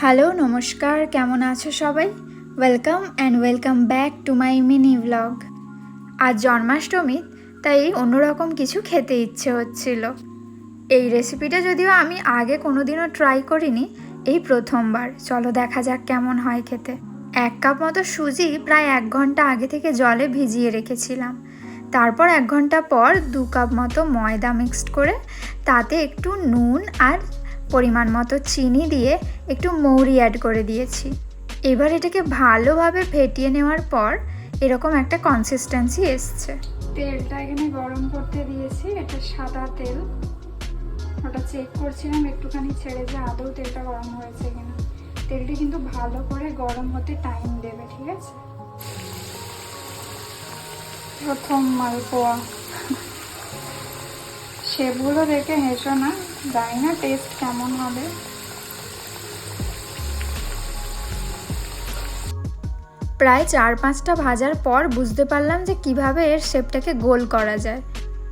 Hello, নমস্কার, কেমন আছো সবাই? Welcome and welcome back to my mini blog আজ জন্মাষ্টমী, তাই অন্যরকম কিছু খেতে ইচ্ছে হচ্ছিল। এই রেসিপিটা যদিও আমি আগে কোনোদিনও ট্রাই করিনি, এই প্রথমবার। চলো দেখা যাক কেমন হয় খেতে। এক কাপ মতো সুজি প্রায় এক ঘণ্টা আগে থেকে জলে ভিজিয়ে রেখেছিলাম। তারপর এক ঘণ্টা পর দু কাপ মতো ময়দা মিক্সড করে, তাতে একটু নুন আর পরিমাণ মতো চিনি দিয়ে একটু মৌরি অ্যাড করে দিয়েছি। এবার এটাকে ভালোভাবে ফেটিয়ে নেওয়ার পর এরকম একটা কনসিস্টেন্সি এসছে। তেলটা এখানে গরম করতে দিয়েছি, এটা সাদা তেল। ওটা চেক করছিলাম, একটুখানি ছেড়ে যে আদৌ তেলটা গরম হয়েছে কিনা। তেলটি কিন্তু ভালো করে গরম হতে টাইম দেবে, ঠিক আছে? প্রথম মালপোয়া। সেগুলো দেখে হেসো না। জানি না টেস্ট কেমন হবে? প্রায় চার পাঁচটা ভাজার পর বুঝতে পারলাম যে কীভাবে এর শেপটাকে গোল করা যায়।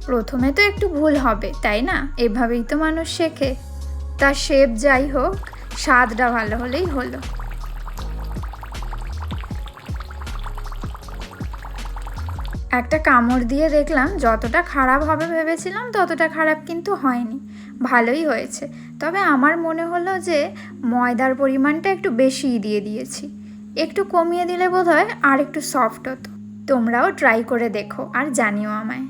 প্রথমে তো একটু ভুল হবে, তাই না? এভাবেই তো মানুষ শেখে। তার শেপ যাই হোক, স্বাদটা ভালো হলেই হলো। একটা কামড় দিয়ে দেখলাম যতটা খারাপ হবে ভেবেছিলাম ততটা খারাপ কিন্তু হয়নি। ভালোই হয়েছে। তবে আমার মনে হলো যে ময়দার পরিমাণটা একটু বেশিই দিয়ে দিয়েছি। একটু কমিয়ে দিলে বোধ হয় আর একটু সফট হতো। তোমরাও ট্রাই করে দেখো আর জানিও আমায়।